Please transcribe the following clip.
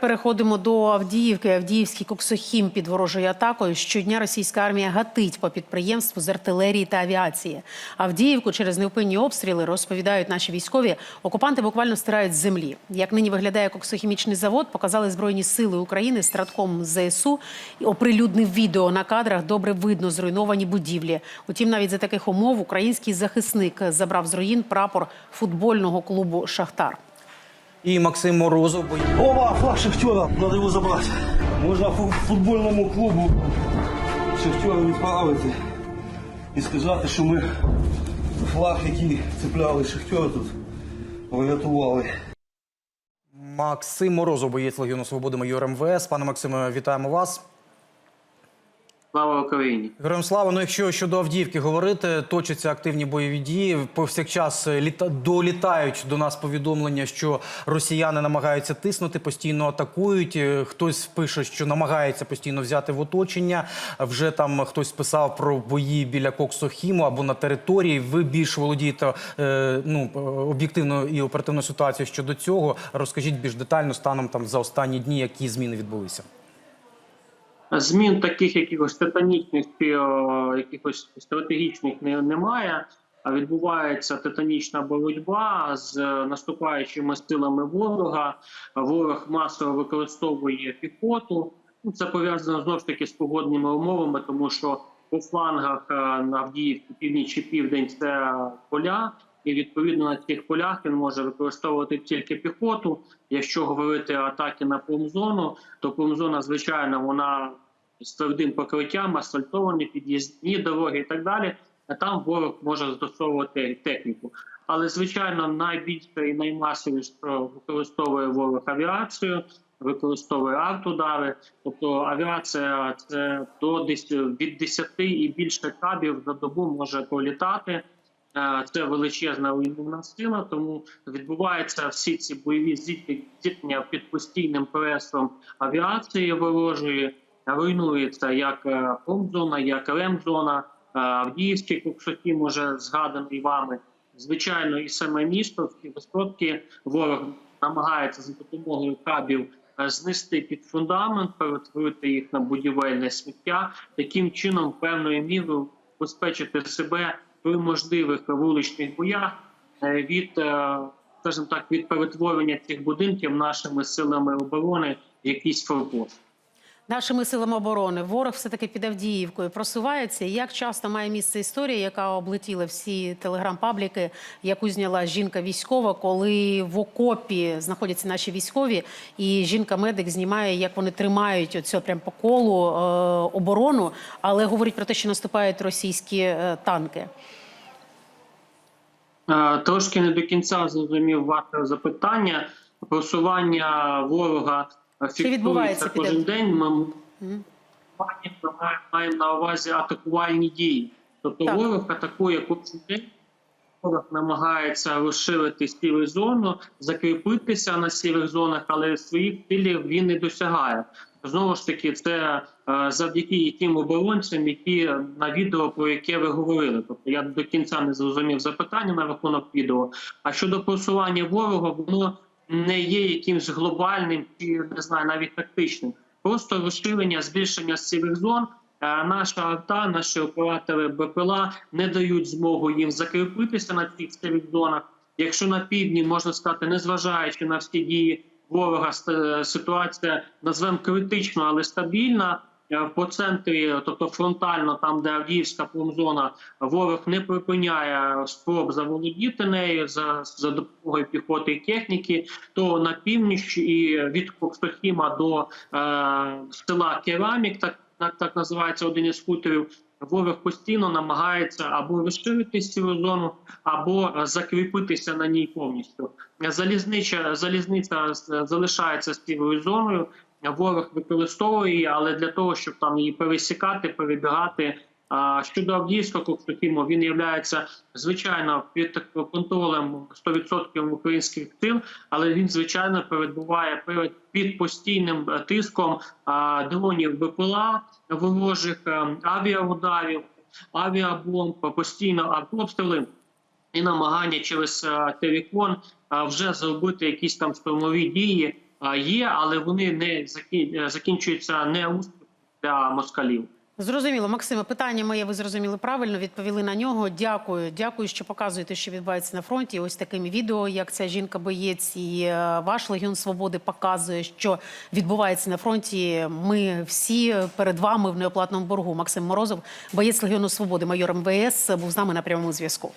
Переходимо до Авдіївки. Авдіївський коксохім під ворожою атакою. Щодня російська армія гатить по підприємству з артилерії та авіації. Авдіївку через невпинні обстріли розповідають наші військові. Окупанти буквально стирають з землі. Як нині виглядає коксохімічний завод, показали збройні сили України стратком ЗСУ. І оприлюднив відео на кадрах. Добре видно зруйновані будівлі. Утім, навіть за таких умов український захисник забрав з руїн прапор футбольного клубу Шахтар. І Максим Морозов, Ова, флаг Шахтера, треба його забрати. Можна футбольному клубу Шахтера відправити і сказати, що ми флаг, який цепляли Шахтера тут, врятували. Максим Морозов, боєць Легіону Свободи, майор МВС. Пане Максиме, вітаємо вас. Слава Україні! Героям слава. Ну, якщо щодо Авдіївки говорити, точаться активні бойові дії. Повсякчас літа... долітають до нас повідомлення, що росіяни намагаються тиснути, постійно атакують. Е, Хтось пише, що намагається постійно взяти в оточення. Вже там хтось писав про бої біля Коксохіму або на території. Ви більш володієте е, ну е, об'єктивною і оперативною ситуацією щодо цього. Розкажіть більш детально станом там за останні дні, які зміни відбулися. Змін таких якихось титанічних чи о, якихось стратегічних не, немає. А відбувається титанічна боротьба з е, наступаючими силами ворога. Ворог масово використовує піхоту. Ну, це пов'язано знову ж таки з погодними умовами, тому що по флангах е, на Авдіївці, північ і південь це поля, і відповідно на цих полях він може використовувати тільки піхоту. Якщо говорити атаки на промзону, то промзона, звичайно, вона з твердим покриттям, асфальтовані, під'їзні дороги і так далі. А там ворог може застосовувати техніку. Але звичайно, найбільше і наймасовіше використовує ворог авіацію, використовує артудари. Тобто авіація це до десь від 10 і більше кабів за добу може політати. Е, Це величезна руйнівна сила, тому відбуваються всі ці бойові зіткнення- під постійним пресом авіації ворожої. Руйнується як е, промзона, як ремзона, е, Авдіївський коксохім уже згаданий вами. Звичайно, і саме місто, всі висотки ворог намагається за допомогою кабів знести під фундамент, перетворити їх на будівельне сміття, таким чином певною мірою убезпечити себе при можливих вуличних боях е, від, е, скажімо так, від перетворення цих будинків нашими силами оборони в якийсь форпост. Нашими силами оборони ворог все таки під Авдіївкою просувається. Як часто має місце історія, яка облетіла всі телеграм-пабліки, яку зняла жінка військова, коли в окопі знаходяться наші військові, і жінка-медик знімає, як вони тримають оцю прям по колу е, оборону, але говорить про те, що наступають російські е, танки. Е, Трошки не до кінця зрозумів ваше запитання. Просування ворога фіксується відбувається під кожен день. Ми маємо- маємо на увазі атакувальні дії. Тобто Так. ворог атакує кожен день. Ворог намагається розширити сіру зону, закріпитися на сірих зонах, але своїх цілів він не досягає. Знову ж таки, це е, завдяки тим оборонцям, які на відео про яке ви говорили. Тобто я до кінця не зрозумів запитання на рахунок відео. А щодо просування ворога, воно не є якимсь глобальним чи не знаю, навіть тактичним. Просто розширення, збільшення сірих зон. Е, Наша арта, наші оператори БПЛА не дають змогу їм закріпитися на цих сірих зонах. Якщо на півдні можна сказати, незважаючи на всі дії ворога, ст- ситуація назвемо критично, але стабільна. Е, По центрі, тобто фронтально, там де Авдіївська промзона, ворог не припиняє спроб заволодіти нею за, за допомогою піхоти і техніки. То на північ і від Кокстохіма до е, села Керамік, так, так, так називається один із хуторів. Ворог постійно намагається або розширити цю зону, або закріпитися на ній повністю. Залізнича залізниця з- залишається сірою зоною. Ворог використовує але для того, щоб там її пересікати, перебігати. Щодо Авдіївського Коксохіму, він є звичайно під контролем 100% українських сил, але він звичайно перебуває під постійним е, тиском дронів БПЛА ворожих е, авіаударів, авіабомб, постійно обстріли і намагання через е, Терікон е, вже зробити якісь там штурмові дії є, але вони не е, закінчуються не успіхом для москалів. Зрозуміло, Максиме, питання моє ви зрозуміли правильно, відповіли на нього. Дякую. Дякую, що показуєте, що відбувається на фронті. Ось такими відео, як ця жінка боєць і е, ваш Легіон Свободи показує, що відбувається на фронті. Ми всі перед вами в неоплатному боргу. Максим Морозов, боєць Легіону Свободи, майор МВС, був з нами на прямому зв'язку.